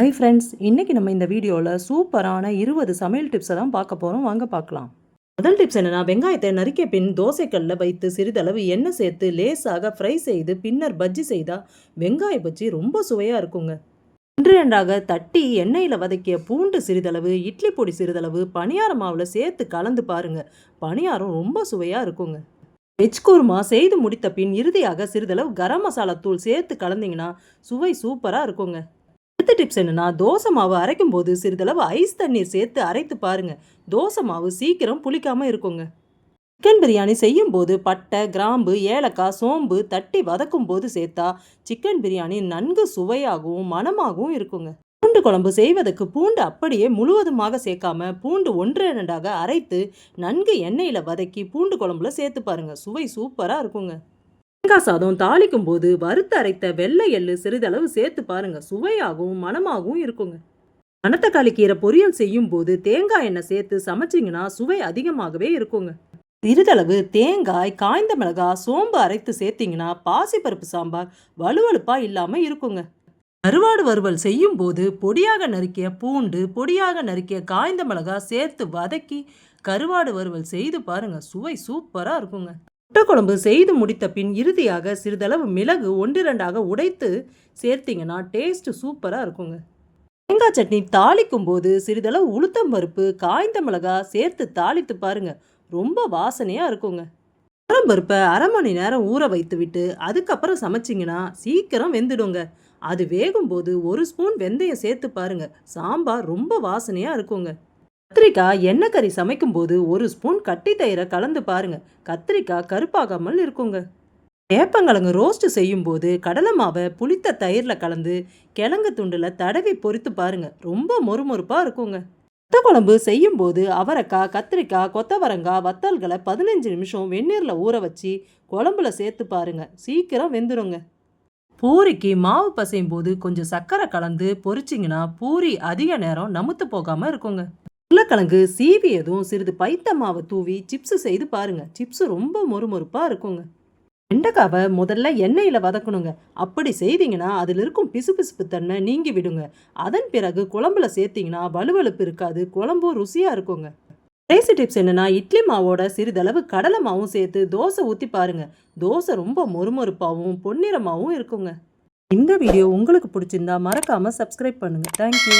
Hi friends இன்றைக்கி நம்ம இந்த வீடியோவில் சூப்பரான இருபது சமையல் டிப்ஸை தான் பார்க்க போகிறோம் வாங்க பார்க்கலாம். முதல் டிப்ஸ் என்னென்னா வெங்காயத்தை நறுக்கிய பின் தோசைக்கல்லில் வைத்து சிறிதளவு எண்ணெய் சேர்த்து லேசாக ஃப்ரை செய்து பின்னர் பஜ்ஜி செய்தால் வெங்காய பஜ்ஜி ரொம்ப சுவையாக இருக்குங்க. ஒன்று ரெண்டாக தட்டி எண்ணெயில் வதக்கிய பூண்டு சிறிதளவு இட்லி பொடி சிறிதளவு பணியார மாவில் சேர்த்து கலந்து பாருங்கள் பணியாரம் ரொம்ப சுவையாக இருக்குங்க. வெஜ் குருமா செய்து முடித்த பின் இறுதியாக சிறிதளவு கரம் மசாலா தூள் சேர்த்து கலந்தீங்கன்னா சுவை சூப்பராக இருக்குங்க. அடுத்த டிப்ஸ் என்னென்னா தோசை மாவு அரைக்கும் போது சிறிதளவு ஐஸ் தண்ணீர் சேர்த்து அரைத்து பாருங்கள் தோசை மாவு சீக்கிரம் புளிக்காமல் இருக்குங்க. சிக்கன் பிரியாணி செய்யும் போது பட்டை கிராம்பு ஏலக்காய் சோம்பு தட்டி வதக்கும் போது சேர்த்தா சிக்கன் பிரியாணி நன்கு சுவையாகவும் மணமாகவும் இருக்குங்க. பூண்டு குழம்பு செய்வதற்கு பூண்டு அப்படியே முழுவதுமாக சேர்க்காம பூண்டு ஒன்று ரெண்டாக அரைத்து நன்கு எண்ணெயில் வதக்கி பூண்டு குழம்புல சேர்த்து பாருங்க. சுவை சூப்பராக இருக்குங்க. தேங்காய் சாதம் தாளிக்கும் போது வறுத்து அரைத்த வெள்ளை எள்ளு சிறிதளவு சேர்த்து பாருங்க. சுவையாகவும் மணமாகவும் இருக்குங்க. மணத்தக்காளி கீரை பொரியல் செய்யும் போது தேங்காய் எண்ணெய் சேர்த்து சமைச்சிங்கன்னா சுவை அதிகமாகவே இருக்குங்க. சிறிதளவு தேங்காய் காய்ந்த மிளகாய் சோம்பு அரைத்து சேர்த்தீங்கன்னா பாசிப்பருப்பு சாம்பார் வலுவலுப்பாக இல்லாமல் இருக்குங்க. கருவாடு வறுவல் செய்யும் போது பொடியாக நறுக்கிய பூண்டு பொடியாக நறுக்கிய காய்ந்த மிளகாய் சேர்த்து வதக்கி கருவாடு வறுவல் செய்து பாருங்க. சுவை சூப்பராக இருக்குங்க. முட்டைக்குழம்பு செய்து முடித்த பின் இறுதியாக சிறிதளவு மிளகு ஒன்று ரெண்டாக உடைத்து சேர்த்தீங்கன்னா டேஸ்ட் சூப்பராக இருக்குங்க. தேங்காய் சட்னி தாளிக்கும் போது சிறிதளவு உளுத்தம் பருப்பு காய்ந்த மிளகாய் சேர்த்து தாளித்து பாருங்க. ரொம்ப வாசனையாக இருக்குங்க. பருப்பை அரை மணி நேரம் ஊற வைத்து விட்டு அதுக்கப்புறம் சமைச்சிங்கன்னா சீக்கிரம் வெந்துடுங்க. அது வேகும்போது ஒரு ஸ்பூன் வெந்தயம் சேர்த்து பாருங்க. சாம்பார் ரொம்ப வாசனையாக இருக்குங்க. கத்திரிக்காய் எண்ணெய் கறி சமைக்கும் போது ஒரு ஸ்பூன் கட்டி தயிரை கலந்து பாருங்க. கத்திரிக்காய் கருப்பாகாமல் இருக்குங்க. வேப்பங்கிழங்கு ரோஸ்ட் செய்யும் போது கடலை மாவை புளித்த தயிரில் கலந்து கிழங்கு துண்டில் தடவி பொறித்து பாருங்க. ரொம்ப மொறுமொறுப்பாக இருக்குங்க. வத்த குழம்பு செய்யும் போது அவரைக்காய் கத்திரிக்காய் கொத்தவரங்காய் வத்தல்களை பதினஞ்சு நிமிஷம் வெந்நீரில் ஊற வச்சு குழம்புல சேர்த்து பாருங்க. சீக்கிரம் வெந்துருங்க. பூரிக்கு மாவு பசையும் போது கொஞ்சம் சர்க்கரை கலந்து பொரிச்சிங்கன்னா பூரி அதிக நேரம் நமுத்து போகாமல் இருக்குங்க. உருளைக்கிழங்கு சீவியதும் சிறிது பைத்த மாவை தூவி சிப்ஸு செய்து பாருங்க. சிப்ஸு ரொம்ப மொறுமொறுப்பாக இருக்குங்க. வெண்டைக்காவை முதல்ல எண்ணெயில் வதக்கணுங்க. அப்படி செய்தீங்கன்னா அதில் இருக்கும் பிசு பிசுப்பு தன்மை நீங்கி விடுங்க. அதன் பிறகு குழம்புல சேர்த்தீங்கன்னா வலுவலுப்பு இருக்காது குழம்பும் ருசியாக இருக்குங்க. கடைசி டிப்ஸ் என்னென்னா இட்லி மாவோட சிறிதளவு கடலை மாவும் சேர்த்து தோசை ஊற்றி பாருங்க. தோசை ரொம்ப மொறுமொறுப்பாகவும் பொன்னிறமாகவும் இருக்குங்க. இந்த வீடியோ உங்களுக்கு பிடிச்சிருந்தா மறக்காமல் சப்ஸ்கிரைப் பண்ணுங்கள் தேங்க்யூ